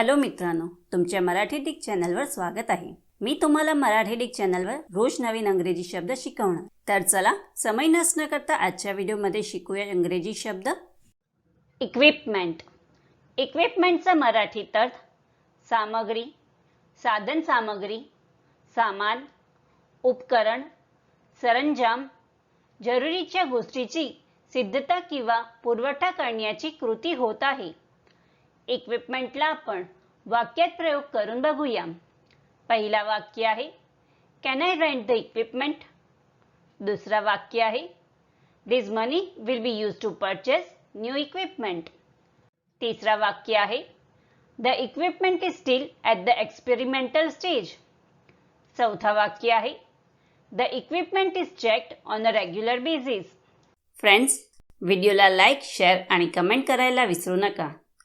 Hello मित्रांनो तुमच्या Marathi Dick चॅनलवर स्वागत आहे. मी तुम्हाला मराठी डिक चॅनलवर रोज नवीन अंग्रेजी शब्द शिकवणार. तर चला समय नसणं करता आजच्या व्हिडिओमध्ये शिकूया इंग्रजी शब्द. इक्विपमेंट इक्विपमेंटचा मराठीत अर्थ सामग्री साधन सामग्री सामान उपकरण सरंजाम जरुरीच्या गोष्टीची सिद्धता किंवा पुरवठा करण्याची कृती होत आहे. इक्विपमेंटला आपण वाक्यात प्रयोग करून बघूया. पहिला वाक्य आहे can I rent the equipment दुसरा वाक्य आहे this money will be use to purchase new equipment तिसरा वाक्य आहे the equipment is still at the experimental stage चौथा वाक्य आहे the equipment is checked on a regular basis friends व्हिडिओला लाईक शेअर आणि कमेंट करायला विसरू नका.